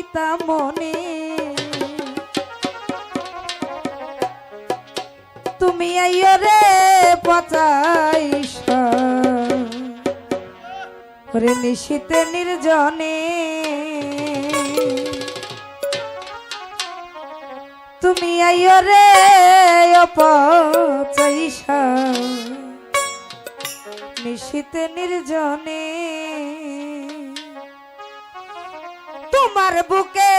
লইতা মনে। তুমি আইয়রে রে পচাইস। রে নির্জনে। তুমি আইয় রে অপচাইস। নিশীতে নির্জনে। তোমার বুকে